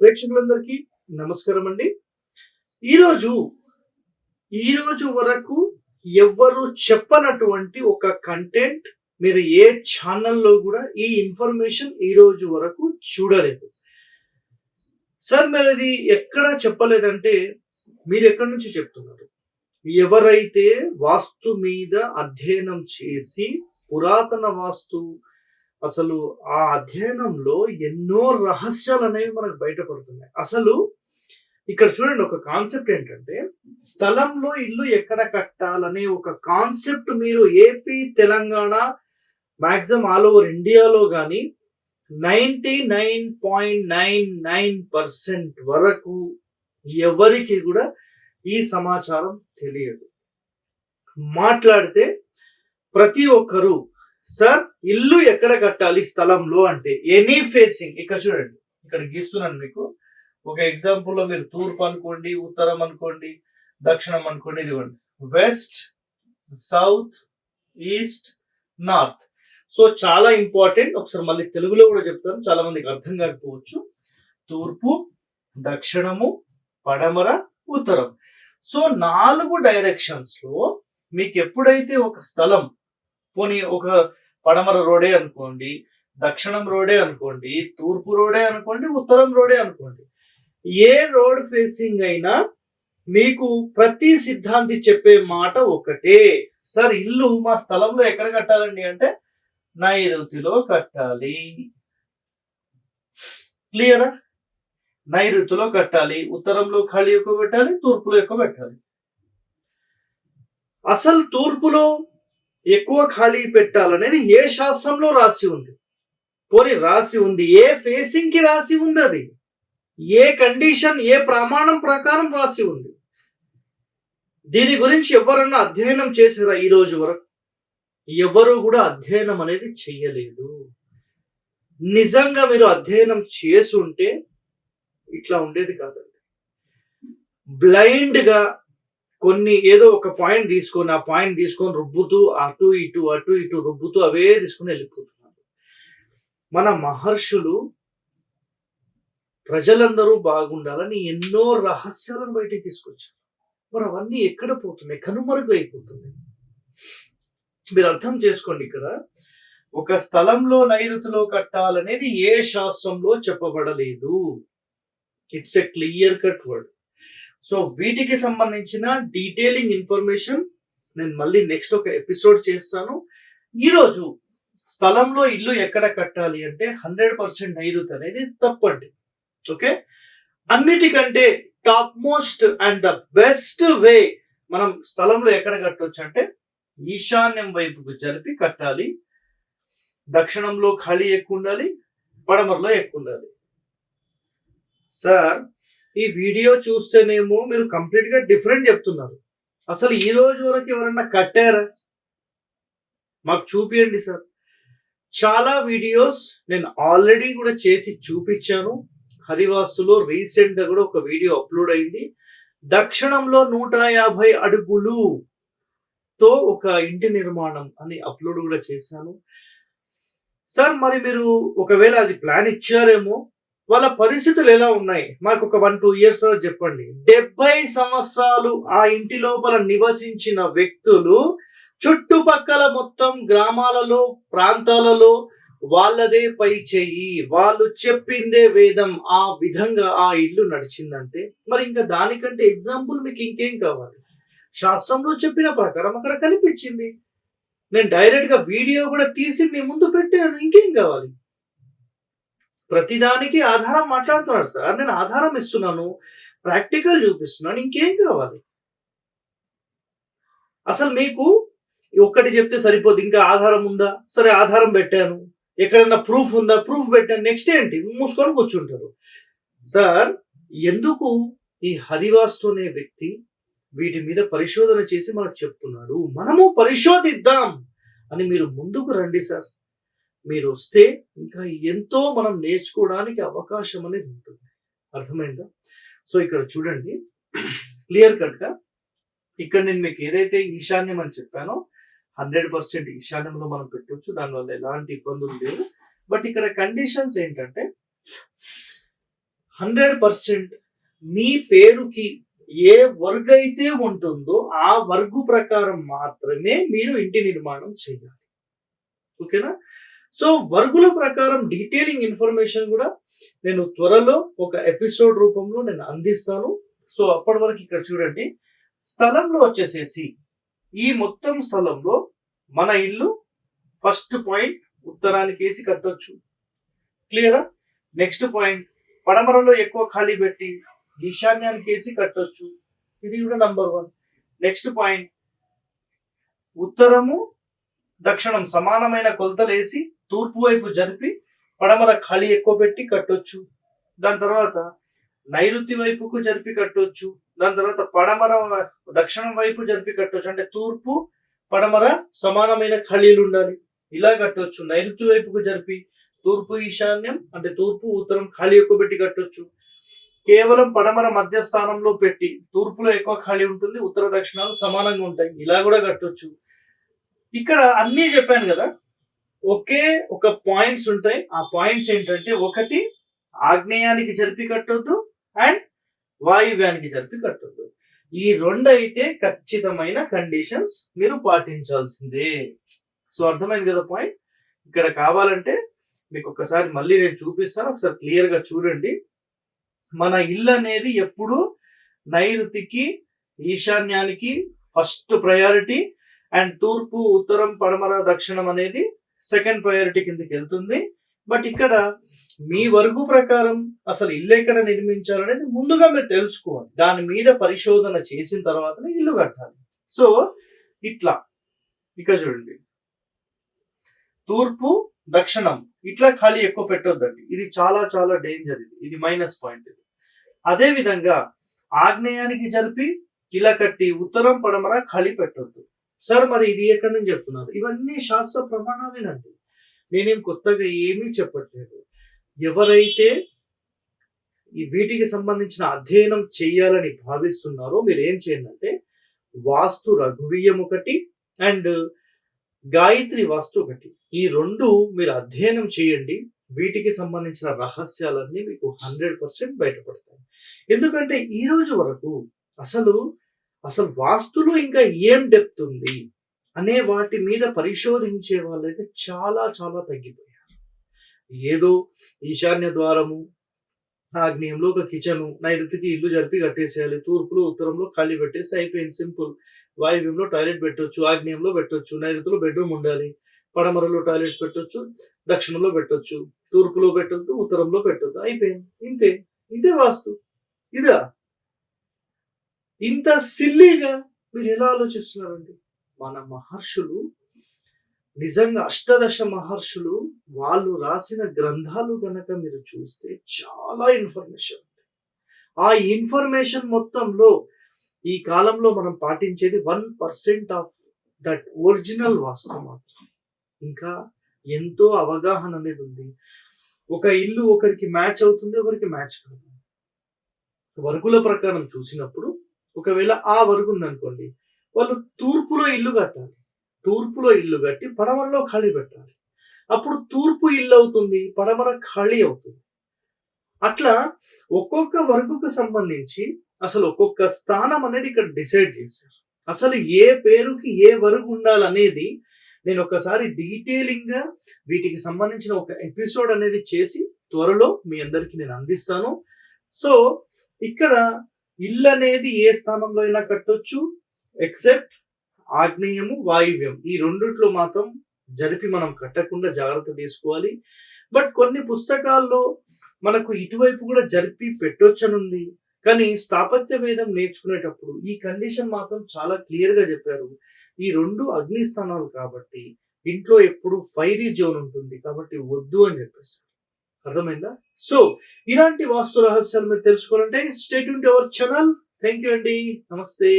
ప్రేక్షకులందరికీ నమస్కారం అండి ఈరోజు ఈరోజు వరకు ఎవ్వరు చెప్పనటువంటి ఒక కంటెంట్ మీరు ఏ ఛానల్లో కూడా ఈ ఇన్ఫర్మేషన్ ఈ రోజు వరకు చూడలేదు. సార్ మీరు అది ఎక్కడా చెప్పలేదంటే మీరు ఎక్కడి నుంచి చెప్తున్నారు? ఎవరైతే వాస్తు మీద అధ్యయనం చేసి పురాతన వాస్తు అసలు ఆ అధ్యయనంలో ఎన్నో రహస్యాలు అనేవి మనకు బయటపడుతున్నాయి. అసలు ఇక్కడ చూడండి ఒక కాన్సెప్ట్ ఏంటంటే స్థలంలో ఇల్లు ఎక్కడ కట్టాలనే ఒక కాన్సెప్ట్ మీరు AP Telangana maximum all over ఇండియాలో కానీ ninety nine point nine nine percent వరకు ఎవరికి కూడా ఈ సమాచారం తెలియదు. మాట్లాడితే ప్రతి ఒక్కరూ సార్ ఇల్లు ఎక్కడ కట్టాలి స్థలంలో అంటే ఎనీ ఫేసింగ్ ఇక్కడ చూడండి ఇక్కడ గీస్తున్నాను మీకు. ఒక ఎగ్జాంపుల్లో మీరు తూర్పు అనుకోండి ఉత్తరం అనుకోండి దక్షిణం అనుకోండి ఇదిగోండి. West south east north so చాలా ఇంపార్టెంట్ ఒకసారి మళ్ళీ తెలుగులో కూడా చెప్తాను. చాలా మందికి అర్థం కాకపోవచ్చు. తూర్పు దక్షిణము పడమర ఉత్తరం. సో నాలుగు డైరెక్షన్స్లో మీకు ఎప్పుడైతే ఒక స్థలం పోనీ ఒక పడమర రోడే అనుకోండి దక్షిణం రోడే అనుకోండి తూర్పు రోడే అనుకోండి ఉత్తరం రోడే అనుకోండి. ఏ రోడ్ ఫేసింగ్ అయినా మీకు ప్రతి సిద్ధాంతి చెప్పే మాట ఒకటే. సార్ ఇల్లు మా స్థలంలో ఎక్కడ కట్టాలండి అంటే నైరుతిలో కట్టాలి. క్లియరా? నైరుతిలో కట్టాలి ఉత్తరంలో ఖాళీ ఎక్కువ పెట్టాలి తూర్పులో ఎక్కువ పెట్టాలి. అసలు తూర్పులో ఎక్కువ ఖాళీ పెట్టాలనేది ఏ శాస్త్రంలో రాసి ఉంది? పోనీ రాసి ఉంది. ఏ ఫేసింగ్కి రాసి ఉంది అది? ఏ కండిషన్ ఏ ప్రమాణం ప్రకారం రాసి ఉంది? దీని గురించి ఎవరన్నా అధ్యయనం చేశారా ఈ రోజు వరకు? ఎవరు కూడా అధ్యయనం అనేది చెయ్యలేదు నిజంగా మీరు అధ్యయనం చేసి ఉంటే ఇట్లా ఉండేది కాదండి. బ్లైండ్గా కొన్ని ఏదో ఒక పాయింట్ తీసుకొని ఆ పాయింట్ తీసుకొని రుబ్బుతూ అటు ఇటు అటు ఇటు రుబ్బుతూ అవే తీసుకుని వెళ్ళిపోతున్నారు. మన మహర్షులు ప్రజలందరూ బాగుండాలని ఎన్నో రహస్యాలను బయటికి తీసుకొచ్చారు. మరి అవన్నీ ఎక్కడ పోతున్నాయి? కనుమరుగు అయిపోతున్నాయి. మీరు అర్థం చేసుకోండి ఇక్కడ. ఒక స్థలంలో నైరుతిలో కట్టాలనేది ఏ శాస్త్రంలో చెప్పబడలేదు. It's a clear cut word so వీటికి సంబంధించిన డీటెయిలింగ్ ఇన్ఫర్మేషన్ నేను మళ్ళీ నెక్స్ట్ ఒక ఎపిసోడ్ చేస్తాను. ఈరోజు స్థలంలో ఇల్లు ఎక్కడ కట్టాలి అంటే హండ్రెడ్ పర్సెంట్ నైరుతి అనేది తప్పండి ఓకే? అన్నిటికంటే top most and the best way మనం స్థలంలో ఎక్కడ కట్టొచ్చు అంటే ఈశాన్యం వైపుకు జరిపి కట్టాలి. దక్షిణంలో ఖాళీ ఎక్కువ ఉండాలి పడమరలో ఎక్కువ ఉండాలి. సార్ ఈ వీడియో చూస్తేనేమో మీరు కంప్లీట్గా డిఫరెంట్ చెప్తున్నారు. అసలు ఈ రోజు వరకు ఎవరన్నా కట్టారా? మాకు చూపియండి సార్. చాలా వీడియోస్ నేను ఆల్రెడీ కూడా చేసి చూపించాను. హరివాస్తులో రీసెంట్గా కూడా ఒక వీడియో అప్లోడ్ అయింది. దక్షిణంలో నూట యాభై అడుగులు తో ఒక ఇంటి నిర్మాణం అని అప్లోడ్ కూడా చేశాను. సార్ మరి మీరు ఒకవేళ అది ప్లాన్ ఇచ్చారేమో వాళ్ళ పరిస్థితులు ఎలా ఉన్నాయి? మాకు ఒక వన్ టూ ఇయర్స్ చెప్పండి. డెబ్బై సంవత్సరాలు ఆ ఇంటి లోపల నివసించిన వ్యక్తులు చుట్టుపక్కల మొత్తం గ్రామాలలో ప్రాంతాలలో వాళ్ళదే పై చెయ్యి. వాళ్ళు చెప్పిందే వేదం ఆ విధంగా ఆ ఇల్లు నడిచిందంటే. మరి ఇంకా దానికంటే ఎగ్జాంపుల్ మీకు ఇంకేం కావాలి? శాస్త్రంలో చెప్పిన ప్రకారం అక్కడ కనిపించింది. నేను డైరెక్ట్గా వీడియో కూడా తీసి మీ ముందు పెట్టాను. ఇంకేం కావాలి? ప్రతిదానికి ఆధారం మాట్లాడుతున్నాడు సార్. నేను ఆధారం ఇస్తున్నాను ప్రాక్టికల్ చూపిస్తున్నాను ఇంకేం కావాలి? అసలు మీకు ఒక్కటి చెప్తే సరిపోదు ఇంకా ఆధారం ఉందా? సరే ఆధారం పెట్టాను. ఎక్కడన్నా ప్రూఫ్ ఉందా? ప్రూఫ్ పెట్టాను. నెక్స్ట్ ఏంటి? మూసుకొని కూర్చుంటారు. సార్ ఎందుకు ఈ హరివాస్తు అనే వ్యక్తి వీటి మీద పరిశోధన చేసి మనకు చెప్తున్నాడు? మనము పరిశోధిద్దాం అని మీరు ముందుకు రండి సార్. మీరు వస్తే ఇంకా ఎంతో మనం నేర్చుకోవడానికి అవకాశం అనేది ఉంటుంది. అర్థమైందా? సో ఇక్కడ చూడండి. క్లియర్ కట్గా ఇక్కడ నేను మీకు ఏదైతే ఈశాన్యం అని చెప్పానో హండ్రెడ్ పర్సెంట్ ఈశాన్యంలో మనం పెట్టవచ్చు దానివల్ల ఎలాంటి ఇబ్బందులు లేవు. బట్ ఇక్కడ కండిషన్స్ ఏంటంటే హండ్రెడ్ పర్సెంట్ మీ పేరుకి ఏ వర్గ్ అయితే ఉంటుందో ఆ వర్గు ప్రకారం మాత్రమే మీరు ఇంటి నిర్మాణం చేయాలి. ఓకేనా? సో వర్గుల ప్రకారం డీటెయిలింగ్ ఇన్ఫర్మేషన్ కూడా నేను త్వరలో ఒక ఎపిసోడ్ రూపంలో నేను అందిస్తాను. సో అప్పటి వరకు ఇక్కడ చూడండి స్థలంలో వచ్చేసేసి ఈ మొత్తం స్థలంలో మన ఇల్లు ఫస్ట్ పాయింట్ ఉత్తరానికి వేసి కట్టొచ్చు. క్లియరా నెక్స్ట్ పాయింట్ పడమరలో ఎక్కువ ఖాళీ పెట్టి ఈశాన్యానికి వేసి కట్టొచ్చు. ఇది కూడా నంబర్ వన్ నెక్స్ట్ పాయింట్ ఉత్తరము దక్షిణం సమానమైన కొలతలు వేసి తూర్పు వైపు జరిపి పడమర ఖాళీ ఎక్కువ పెట్టి కట్టొచ్చు. దాని తర్వాత నైరుతి వైపుకు జరిపి కట్టొచ్చు. దాని తర్వాత పడమర దక్షిణం వైపు జరిపి కట్టొచ్చు. అంటే తూర్పు పడమర సమానమైన ఖాళీలు ఉండాలి. ఇలా కట్టొచ్చు. నైరుతి వైపుకు జరిపి తూర్పు ఈశాన్యం అంటే తూర్పు ఉత్తరం ఖాళీ ఎక్కువ పెట్టి కట్టొచ్చు. కేవలం పడమర మధ్య స్థానంలో పెట్టి తూర్పులో ఎక్కువ ఖాళీ ఉంటుంది ఉత్తర దక్షిణాలు సమానంగా ఉంటాయి. ఇలా కూడా కట్టొచ్చు. ఇక్కడ అన్నీ చెప్పాను కదా ఒకే ఒక పాయింట్స్ ఉంటాయి. ఆ పాయింట్స్ ఏంటంటే ఒకటి ఆగ్నేయానికి జరిపి కట్టొద్దు అండ్ వాయువ్యానికి జరిపి కట్టొద్దు. ఈ రెండు అయితే ఖచ్చితమైన కండిషన్స్ మీరు పాటించాల్సిందే. సో అర్థమైంది కదా పాయింట్ ఇక్కడ కావాలంటే మీకు ఒకసారి మళ్ళీ నేను చూపిస్తాను. ఒకసారి క్లియర్గా చూడండి. మన ఇల్లు అనేది ఎప్పుడు నైరుతికి ఈశాన్యానికి ఫస్ట్ ప్రయారిటీ అండ్ తూర్పు ఉత్తరం పడమర దక్షిణం అనేది సెకండ్ ప్రయారిటీ కిందకి వెళ్తుంది. బట్ ఇక్కడ మీ వర్గు ప్రకారం అసలు ఇల్లు ఎక్కడ నిర్మించాలనేది ముందుగా మీరు తెలుసుకోవాలి. దాని మీద పరిశోధన చేసిన తర్వాతనే ఇల్లు కట్టాలి. సో ఇట్లా. ఇక చూడండి. తూర్పు దక్షిణం. ఇట్లా ఖాళీ ఎక్కువ పెట్టొద్దండి. ఇది చాలా చాలా డేంజర్ ఇది. ఇది మైనస్ పాయింట్ ఇది. అదే విధంగా ఆగ్నేయానికి జరిపి ఇలా కట్టి ఉత్తరం పడమర ఖాళీ పెట్టొద్దు. సార్ మరి ఇది ఎక్కడి నుంచి చెప్తున్నారు? ఇవన్నీ శాస్త్ర ప్రమాణాలేనండి. నేనేం కొత్తగా ఏమీ చెప్పట్లేదు. ఎవరైతే ఈ వీటికి సంబంధించిన అధ్యయనం చేయాలని భావిస్తున్నారో మీరు ఏం చేయండి అంటే వాస్తు రఘువీయం ఒకటి అండ్ గాయత్రి వాస్తు ఒకటి. ఈ రెండు మీరు అధ్యయనం చేయండి. వీటికి సంబంధించిన రహస్యాలన్నీ మీకు హండ్రెడ్ పర్సెంట్ బయటపడతాయి. ఎందుకంటే ఈ రోజు వరకు అసలు అసలు వాస్తులో ఇంకా ఏం డెప్త్ ఉంది? అనే వాటి మీద పరిశోధించే వాళ్ళైతే చాలా చాలా తగ్గిపోయారు. ఏదో ఈశాన్య ద్వారము ఆగ్నేయంలో ఒక కిచెను నైరుతికి ఇల్లు జరిపి కట్టేసేయాలి తూర్పులో ఉత్తరంలో ఖాళీ పెట్టేసి అయిపోయింది సింపుల్. వాయువ్యంలో టాయిలెట్ పెట్టొచ్చు ఆగ్నేయంలో పెట్టొచ్చు నైరుతిలో బెడ్రూమ్ ఉండాలి పడమరలో టాయిలెట్స్ పెట్టొచ్చు దక్షిణంలో పెట్టొచ్చు తూర్పులో పెట్టొద్దు ఉత్తరంలో పెట్టొద్దు అయిపోయింది. ఇంతే. ఇంతే వాస్తు. ఇదా? ఇంత సిల్లీగా మీరు ఎలా ఆలోచిస్తున్నారండి? మన మహర్షులు నిజంగా అష్టదశ మహర్షులు వాళ్ళు రాసిన గ్రంథాలు గనక మీరు చూస్తే చాలా ఇన్ఫర్మేషన్ ఉంది ఆ ఇన్ఫర్మేషన్ మొత్తంలో ఈ కాలంలో మనం పాటించేది one percent of that original vastu మాత్రం ఇంకా ఎంతో అవగాహన అనేది ఉంది. ఒక ఇల్లు ఒకరికి మ్యాచ్ అవుతుంది ఒకరికి మ్యాచ్ కాదు. వర్గుల ప్రకారం చూసినప్పుడు ఒకవేళ ఆ వర్గు ఉందనుకోండి వాళ్ళు తూర్పులో ఇల్లు కట్టాలి. తూర్పులో ఇల్లు కట్టి పడమరలో ఖాళీ పెట్టాలి. అప్పుడు తూర్పు ఇల్లు అవుతుంది పడమర ఖాళీ అవుతుంది. అట్లా ఒక్కొక్క వర్గుకు సంబంధించి అసలు ఒక్కొక్క స్థానం అనేది ఇక్కడ డిసైడ్ చేశారు. అసలు ఏ పేరుకి ఏ వరకు ఉండాలనేది నేను ఒకసారి డీటెయిలింగ్గా వీటికి సంబంధించిన ఒక ఎపిసోడ్ అనేది చేసి త్వరలో మీ అందరికీ నేను అందిస్తాను. సో ఇక్కడ ఇల్లు అనేది ఏ స్థానంలో అయినా కట్టొచ్చు ఎక్సెప్ట్ ఆగ్నేయము వాయువ్యం. ఈ రెండిట్లో మాత్రం జరిపి మనం కట్టకుండా జాగ్రత్త తీసుకోవాలి. బట్ కొన్ని పుస్తకాల్లో మనకు ఇటువైపు కూడా జరిపి పెట్టొచ్చనుంది. కానీ స్థాపత్య వేదం నేర్చుకునేటప్పుడు ఈ కండిషన్ మాత్రం చాలా క్లియర్గా చెప్పారు. ఈ రెండు అగ్ని స్థానాలు కాబట్టి ఇంట్లో ఎప్పుడు ఫైరీ జోన్ ఉంటుంది కాబట్టి వద్దు అని చెప్పేసి. అర్థమైందా? సో ఇలాంటి వాస్తు రహస్యాలు మీరు తెలుసుకోవాలంటే state our channel thank you అండి నమస్తే